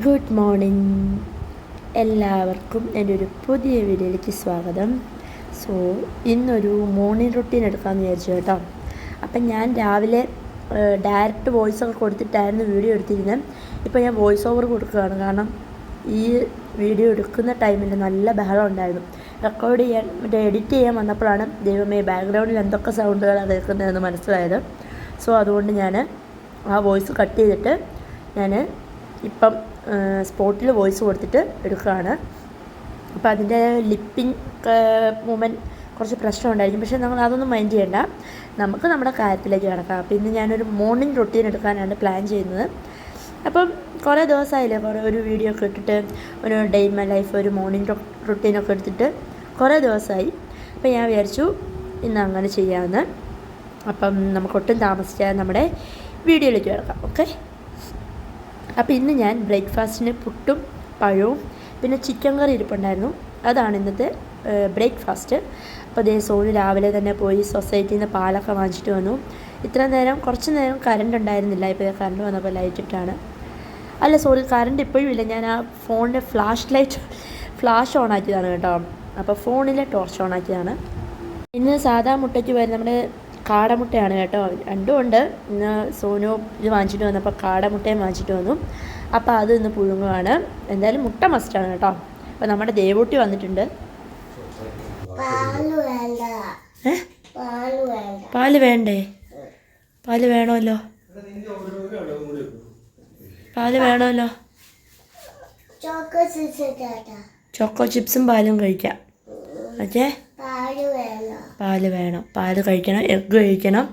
Good morning എല്ലാവർക്കും എന്റെ ഒരു പുതിയ വീഡിയോയിലേക്ക് സ്വാഗതം. സോ ഇന്നൊരു മോർണിംഗ് റുട്ടീൻ എടുക്കാമെന്ന് വിചാരിച്ചു കേട്ടോ. അപ്പം ഞാൻ രാവിലെ ഡയറക്റ്റ് വോയിസ് ഒക്കെ കൊടുത്തിട്ടായിരുന്നു വീഡിയോ എടുത്തിരുന്നത്. ഇപ്പോൾ ഞാൻ വോയിസ് ഓവർ കൊടുക്കുകയാണ്. കാരണം ഈ വീഡിയോ എടുക്കുന്ന ടൈമിൽ നല്ല ബഹളം ഉണ്ടായിരുന്നു. റെക്കോർഡ് ചെയ്യാൻ മറ്റേ എഡിറ്റ് ചെയ്യാൻ വന്നപ്പോഴാണ് ദൈവമേ ബാക്ക്ഗ്രൗണ്ടിൽ എന്തൊക്കെ സൗണ്ടുകളാണ് കേൾക്കുന്നതെന്ന് മനസ്സിലായത്. സോ അതുകൊണ്ട് ഞാൻ ആ വോയിസ് കട്ട് ചെയ്തിട്ട് ഞാൻ ഇപ്പം സ്പോട്ടിൽ വോയിസ് കൊടുത്തിട്ട് എടുക്കുകയാണ്. അപ്പോൾ അതിന്റെ ലിപ്പിങ് മൂമെന്റ് കുറച്ച് പ്രശ്നം ഉണ്ടായിരിക്കും. പക്ഷേ നമ്മൾ അതൊന്നും മൈൻഡ് ചെയ്യണ്ട. നമുക്ക് നമ്മുടെ കാര്യത്തിലേക്ക് കിടക്കാം. അപ്പോൾ ഇന്ന് ഞാനൊരു മോർണിംഗ് റൊട്ടീൻ എടുക്കാനാണ് പ്ലാൻ ചെയ്യുന്നത്. അപ്പം കുറേ ദിവസമായില്ലേ കുറേ ഒരു വീഡിയോ ഒക്കെ ഇട്ടിട്ട് ഒരു ഡേ ഇൻ മൈ ലൈഫ് ഒരു മോർണിംഗ് റൊട്ടീനൊക്കെ എടുത്തിട്ട് കുറേ ദിവസമായി. അപ്പം ഞാൻ വിചാരിച്ചു ഇന്ന് അങ്ങനെ ചെയ്യാമെന്ന് അപ്പം നമുക്കൊട്ടും താമസിച്ചാൽ നമ്മുടെ വീഡിയോയിലേക്ക് കിടക്കാം. ഓക്കെ? അപ്പോൾ ഇന്ന് ഞാൻ ബ്രേക്ക്ഫാസ്റ്റിന് പുട്ടും പഴവും പിന്നെ ചിക്കൻ കറി ഇരിപ്പുണ്ടായിരുന്നു. അതാണ് ഇന്നത്തെ ബ്രേക്ക്ഫാസ്റ്റ്. അപ്പോൾ അതേ സോന് രാവിലെ തന്നെ പോയി സൊസൈറ്റിയിൽ നിന്ന് പാലൊക്കെ വാങ്ങിച്ചിട്ട് വന്നു. ഇത്ര നേരം കുറച്ച് നേരം കറണ്ട് ഉണ്ടായിരുന്നില്ല. ഇപ്പോൾ കറണ്ട് വന്നപ്പോൾ ലൈറ്റ് ഇട്ടാണ്. അല്ല സോറി കറണ്ട് ഇപ്പോഴും ഇല്ല. ഞാൻ ആ ഫോണിന്റെ ഫ്ലാഷ് ലൈറ്റ് ഫ്ലാഷ് ഓൺ ആക്കിയതാണ് കേട്ടോ. അപ്പോൾ ഫോണിലെ ടോർച്ച് ഓൺ ആക്കിയതാണ്. ഇന്ന് സാധാ മുട്ടയ്ക്ക് വരും നമ്മുടെ കാടമുട്ടയാണ് കേട്ടോ. രണ്ടും ഉണ്ട്. ഇന്ന് സോനു ഇത് വാങ്ങിച്ചിട്ട് വന്നപ്പോൾ കാടമുട്ടയും വാങ്ങിച്ചിട്ട് വന്നു. അപ്പോൾ അത് ഇന്ന് പുഴുങ്ങുകയാണ് എന്തായാലും മുട്ട മസ്റ്റാണ് കേട്ടോ. അപ്പോൾ നമ്മുടെ ദേവൂട്ടി വന്നിട്ടുണ്ട്. പാൽ വേണ്ട. പാൽ വേണമല്ലോ. പാൽ വേണമല്ലോ. ചോക്കോ ചിപ്സും പാലും കഴിക്കാം. ഓക്കേ? പാൽ വേണം. പാൽ കഴിക്കണം എഗ് കഴിക്കണം.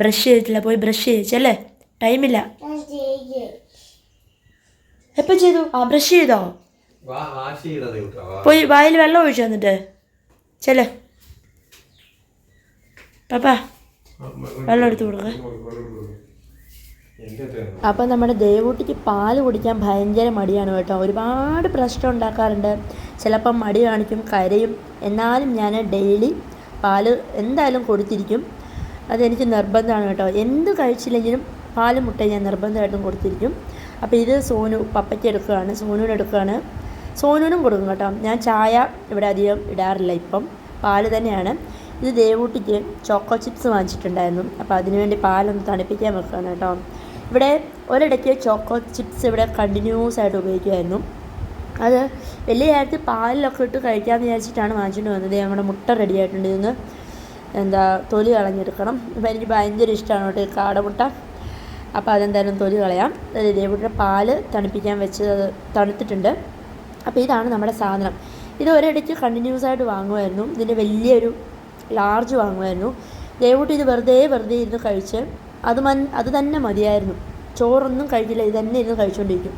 ബ്രഷ് ചെയ്തിട്ടില്ല പോയി ബ്രഷ് ചെയ്യിച്ചല്ലേ ടൈമില്ല. എപ്പോ എപ്പോൾ ചെയ്തു? ആ ബ്രഷ് ചെയ്തോ? പോയി വായിൽ വെള്ളം ഒഴിച്ചു വന്നിട്ട് ചെല്ലേ. പാപ്പാ വെള്ളം എടുത്തു കൊടുക്ക. എന്റെ അപ്പം നമ്മുടെ ദേവൂട്ടിക്ക് പാൽ കുടിക്കാൻ ഭയങ്കര മടിയാണ് കേട്ടോ. ഒരുപാട് പ്രശ്നം ഉണ്ടാക്കാറുണ്ട്. ചിലപ്പം മടി കാണിക്കും കരയും. എന്നാലും ഞാൻ ഡെയിലി പാൽ എന്തായാലും കൊടുത്തിരിക്കും. അതെനിക്ക് നിർബന്ധമാണ് കേട്ടോ. എന്ത് കഴിച്ചില്ലെങ്കിലും പാൽ മുട്ട ഞാൻ നിർബന്ധമായിട്ടും കൊടുത്തിരിക്കും. അപ്പോൾ ഇത് സോനു പപ്പയ്ക്ക് എടുക്കുകയാണ് സോനുവിന് എടുക്കുകയാണ്. സോനുവിനും കൊടുക്കും കേട്ടോ. ഞാൻ ചായ ഇവിടെ അധികം ഇടാറില്ല ഇപ്പം. പാൽ തന്നെയാണ്. ഇത് ദേവൂട്ടിക്ക് ചോക്കോ ചിപ്സ് വാങ്ങിച്ചിട്ടുണ്ടായിരുന്നു. അപ്പോൾ അതിനുവേണ്ടി പാലൊന്ന് തണുപ്പിക്കാൻ വെക്കുകയാണ് കേട്ടോ. ഇവിടെ ഒരിടയ്ക്ക് ചോക്കോ ചിപ്സ് ഇവിടെ കണ്ടിന്യൂസ് ആയിട്ട് ഉപയോഗിക്കുമായിരുന്നു അത് വലിയ കാര്യത്തിൽ പാലിലൊക്കെ ഇട്ട് കഴിക്കാമെന്ന് വിചാരിച്ചിട്ടാണ് വാങ്ങിച്ചിട്ട് വന്നത്. ഞങ്ങളുടെ മുട്ട റെഡി ആയിട്ടുണ്ട്. ഇന്ന് എന്താ തൊലി കളഞ്ഞെടുക്കണം. അപ്പോൾ എനിക്ക് ഭയങ്കര ഇഷ്ടമാണ് കേട്ടോ കാടമുട്ട അപ്പോൾ അതെന്തായാലും തൊലി കളയാം. ഇതേപോലെ പാൽ തണുപ്പിക്കാൻ വെച്ച് അത് തണുത്തിട്ടുണ്ട്. അപ്പോൾ ഇതാണ് നമ്മുടെ സാധനം. ഇത് ഒരിടയ്ക്ക് കണ്ടിന്യൂസ് ആയിട്ട് വാങ്ങുമായിരുന്നു ഇതിന്റെ വലിയൊരു ലാർജ് വാങ്ങുമായിരുന്നു ദേവൂട്ടി ഇത് വെറുതെ വെറുതെ ഇരുന്ന് കഴിച്ച് അത് മൻ അത് തന്നെ മതിയായിരുന്നു. ചോറൊന്നും കഴിക്കില്ല ഇത് തന്നെ ഇരുന്ന് കഴിച്ചുകൊണ്ടിരിക്കും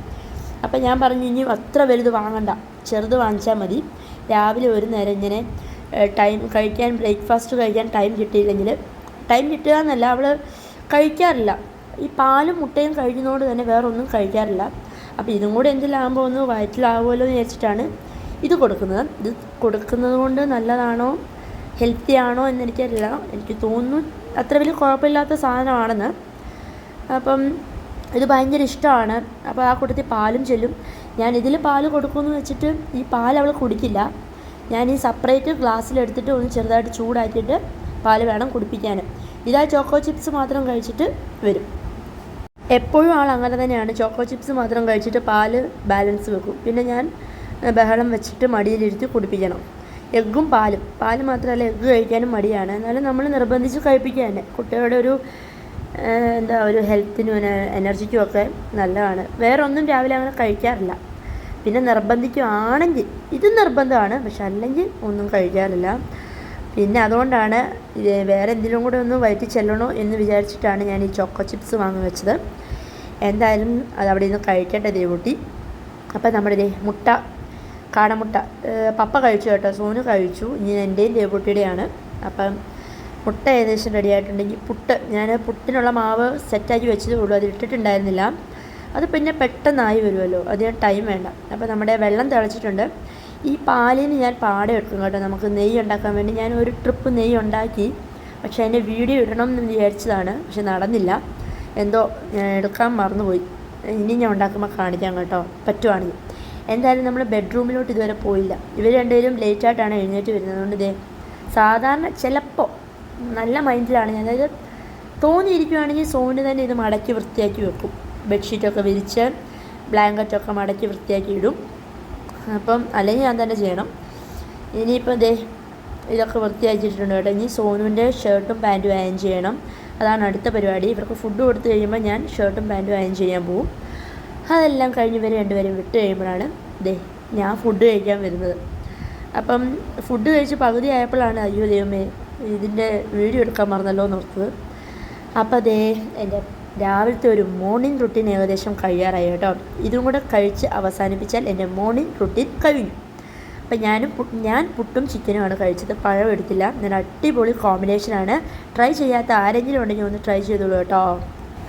അപ്പം ഞാൻ പറഞ്ഞു ഇനി അത്ര വലുത് വാങ്ങണ്ട. ചെറുത് വാങ്ങിച്ചാൽ മതി. രാവിലെ ഒരു നേരം ഇങ്ങനെ ടൈം കഴിക്കാൻ ബ്രേക്ക്ഫാസ്റ്റ് കഴിക്കാൻ ടൈം കിട്ടിയില്ലെങ്കിൽ ടൈം കിട്ടുക എന്നല്ല അവൾ കഴിക്കാറില്ല. ഈ പാലും മുട്ടയും കഴിക്കുന്നതുകൊണ്ട് തന്നെ വേറെ ഒന്നും കഴിക്കാറില്ല. അപ്പോൾ ഇതും കൂടെ എന്തിലാകുമ്പോൾ ഒന്ന് വയറ്റിലാവുമല്ലോ എന്ന് വിചാരിച്ചിട്ടാണ് ഇത് കൊടുക്കുന്നത്. ഇത് കൊടുക്കുന്നത് കൊണ്ട് നല്ലതാണോ ഹെൽത്തി ആണോ എന്നെനിക്കറിയില്ല എനിക്ക് തോന്നുന്നു അത്ര വലിയ കുഴപ്പമില്ലാത്ത സാധനമാണെന്ന്. അപ്പം ഇത് ഭയങ്കര ഇഷ്ടമാണ്. അപ്പോൾ ആ കൂട്ടത്തിൽ പാലും ചെല്ലും. ഞാൻ ഇതിൽ പാൽ കൊടുക്കുമെന്ന് വെച്ചിട്ട് ഈ പാൽ അവൾ കുടിക്കില്ല. ഞാൻ ഈ സെപ്പറേറ്റ് ഗ്ലാസ്സിലെടുത്തിട്ട് ഒന്ന് ചെറുതായിട്ട് ചൂടാക്കിയിട്ട് പാൽ വേണം കുടിപ്പിക്കാൻ. ഇതാ ചോക്കോ ചിപ്സ് മാത്രം കഴിച്ചിട്ട് വരും. എപ്പോഴും ആൾ അങ്ങനെ തന്നെയാണ്. ചോക്കോ ചിപ്സ് മാത്രം കഴിച്ചിട്ട് പാൽ ബാലൻസ് വെക്കും. പിന്നെ ഞാൻ ബഹളം വെച്ചിട്ട് മടിയിലിരുത്തി കുടിപ്പിക്കണം. എഗ്ഗും പാലും. പാൽ മാത്രമല്ല എഗ്ഗ് കഴിക്കാനും മടിയാണ്. എന്നാലും നമ്മൾ നിർബന്ധിച്ച് കഴിപ്പിക്കുക തന്നെ. കുട്ടികളുടെ ഒരു എന്താ ഒരു ഹെൽത്തിനും എന- എനർജിക്കും ഒക്കെ നല്ലതാണ്. വേറെ ഒന്നും രാവിലെ അങ്ങനെ കഴിക്കാറില്ല. പിന്നെ നിർബന്ധിക്കുകയാണെങ്കിൽ ഇത് നിർബന്ധമാണ്. പക്ഷെ അല്ലെങ്കിൽ ഒന്നും കഴിക്കാറില്ല. പിന്നെ അതുകൊണ്ടാണ് വേറെ എന്തെങ്കിലും കൂടെ ഒന്ന് വയറ്റി ചെല്ലണോ എന്ന് വിചാരിച്ചിട്ടാണ് ഞാൻ ഈ ചോക്കോ ചിപ്സ് വാങ്ങി വെച്ചത്. എന്തായാലും അത് അവിടെ നിന്ന് കഴിക്കട്ടെ ദേവൂട്ടി അപ്പം നമ്മുടെ മുട്ട കാടമുട്ട. പപ്പ കഴിച്ചു കേട്ടോ സോനു കഴിച്ചു. ഇനി എന്റെയും ദേവുട്ടിയുടെയാണ്. അപ്പം മുട്ട ഏകദേശം റെഡി ആയിട്ടുണ്ടെങ്കിൽ പുട്ട്. ഞാൻ പുട്ടിനുള്ള മാവ് സെറ്റാക്കി വെച്ചതേ ഉള്ളൂ. അത് ഇട്ടിട്ടുണ്ടായിരുന്നില്ല. അത് പിന്നെ പെട്ടെന്നായി വരുമല്ലോ. അധികം ടൈം വേണ്ട. അപ്പോൾ നമ്മുടെ വെള്ളം തിളച്ചിട്ടുണ്ട്. ഈ പാലിന് ഞാൻ പാടെ എടുക്കും കേട്ടോ. നമുക്ക് നെയ്യ് ഉണ്ടാക്കാൻ വേണ്ടി ഞാൻ ഒരു ട്രിപ്പ് നെയ്യ് ഉണ്ടാക്കി. പക്ഷേ അതിന്റെ വീഡിയോ ഇടണം എന്ന് വിചാരിച്ചതാണ്. പക്ഷെ നടന്നില്ല. എന്തോ എടുക്കാൻ മറന്നുപോയി. ഇനി ഞാൻ ഉണ്ടാക്കുമ്പോൾ കാണിക്കാം കേട്ടോ. പറ്റുവാണെങ്കിൽ. എന്തായാലും നമ്മൾ ബെഡ്റൂമിലോട്ട് ഇതുവരെ പോയില്ല. ഇവർ രണ്ടുപേരും ലേറ്റായിട്ടാണ് എഴുന്നേറ്റ് വരുന്നത്. അതുകൊണ്ട് ഇതേ സാധാരണ ചിലപ്പോൾ നല്ല മൈൻഡിലാണ് ഞാൻ. അതായത് തോന്നിയിരിക്കുവാണെങ്കിൽ സോണി തന്നെ ഇത് മടക്കി വൃത്തിയാക്കി വെക്കും. ബെഡ്ഷീറ്റൊക്കെ വിരിച്ച് ബ്ലാങ്കറ്റൊക്കെ മടക്കി വൃത്തിയാക്കി ഇടും. അപ്പം അല്ലെങ്കിൽ ഞാൻ തന്നെ ചെയ്യണം. ഇനിയിപ്പോൾ ദേ ഇതൊക്കെ വൃത്തിയാക്കിയിട്ടുണ്ട് കേട്ടോ. ഇനി സോനുവിന്റെ ഷർട്ടും പാന്റും അയൺ ചെയ്യണം. അതാണ് അടുത്ത പരിപാടി. ഇവർക്ക് ഫുഡ് കൊടുത്തു കഴിയുമ്പോൾ ഞാൻ ഷർട്ടും പാന്റും അയൺ ചെയ്യാൻ പോവും. അതെല്ലാം കഴിഞ്ഞ് ഇവർ രണ്ടുപേരും വിട്ട് കഴിയുമ്പോഴാണ് ദേ ഞാൻ ഫുഡ് കഴിക്കാൻ വരുന്നത്. അപ്പം ഫുഡ് കഴിച്ച് പകുതി ആയപ്പോഴാണ് അയ്യോ ദൈവമേ ഇതിന്റെ വീഡിയോ എടുക്കാൻ മറന്നല്ലോ എന്ന് അപ്പോൾ ദേ എന്റെ രാവിലത്തെ ഒരു മോർണിംഗ് റുട്ടീൻ ഏകദേശം കഴിയാറായി കേട്ടോ. ഇതും കൂടെ കഴിച്ച് അവസാനിപ്പിച്ചാൽ എന്റെ മോർണിംഗ് റുട്ടീൻ കഴിഞ്ഞു. അപ്പം ഞാനും ഞാൻ പുട്ടും ചിക്കനുമാണ് കഴിച്ചത്. പഴം എടുത്തില്ല. ഞാൻ അടിപൊളി കോമ്പിനേഷനാണ് ട്രൈ ചെയ്യാത്ത ആരെങ്കിലും ഉണ്ടെങ്കിൽ ഒന്ന് ട്രൈ ചെയ്തോളൂ കേട്ടോ.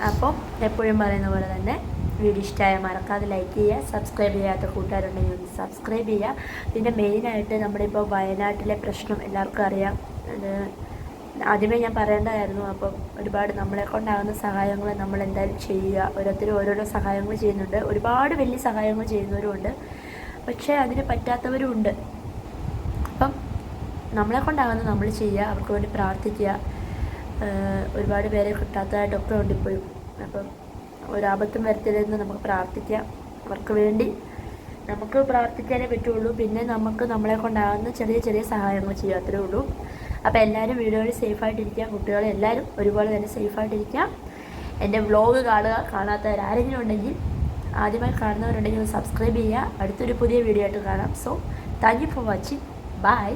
അപ്പം എപ്പോഴും പറയുന്ന പോലെ തന്നെ വീഡിയോ ഇഷ്ടമായ മറക്കാതെ ലൈക്ക് ചെയ്യുക സബ്സ്ക്രൈബ് ചെയ്യാത്ത കൂട്ടുകാരുണ്ടെങ്കിൽ ഒന്ന് സബ്സ്ക്രൈബ് ചെയ്യുക. പിന്നെ മെയിനായിട്ട് നമ്മുടെ ഇപ്പോൾ വയനാട്ടിലെ പ്രശ്നം എല്ലാവർക്കും അറിയാം. അത് ആദ്യമേ ഞാൻ പറയേണ്ടതായിരുന്നു അപ്പം ഒരുപാട് നമ്മളെ കൊണ്ടാകുന്ന സഹായങ്ങൾ നമ്മൾ എന്തായാലും ചെയ്യുക. ഓരോരുത്തരും ഓരോരോ സഹായങ്ങൾ ചെയ്യുന്നുണ്ട്. ഒരുപാട് വലിയ സഹായങ്ങൾ ചെയ്യുന്നവരുമുണ്ട് പക്ഷേ അതിന് പറ്റാത്തവരും ഉണ്ട്. അപ്പം നമ്മളെ കൊണ്ടാകുന്ന നമ്മൾ ചെയ്യുക അവർക്ക് വേണ്ടി പ്രാർത്ഥിക്കുക. ഒരുപാട് പേരെ കിട്ടാത്തതായിട്ടൊക്കെ ഉണ്ട് ഇപ്പോഴും അപ്പം ഒരാപത്തും വരുത്തരുതെന്ന് നമുക്ക് പ്രാർത്ഥിക്കാം. അവർക്ക് വേണ്ടി നമുക്ക് പ്രാർത്ഥിക്കാനേ പറ്റുള്ളൂ. പിന്നെ നമുക്ക് നമ്മളെ കൊണ്ടാകുന്ന ചെറിയ ചെറിയ സഹായങ്ങൾ ചെയ്യുക അത്രേ ഉള്ളൂ. അപ്പോൾ എല്ലാവരും വീടുകളിൽ സേഫായിട്ടിരിക്കുക കുട്ടികളെ എല്ലാവരും ഒരുപോലെ തന്നെ സേഫായിട്ടിരിക്കുക എന്റെ വ്ലോഗ് കാണുക കാണാത്തവരാരെങ്കിലും ഉണ്ടെങ്കിൽ ആദ്യമായി കാണുന്നവരുണ്ടെങ്കിൽ ഒന്ന് സബ്സ്ക്രൈബ് ചെയ്യുക. അടുത്തൊരു പുതിയ വീഡിയോ ആയിട്ട് കാണാം. So thank you for watching bye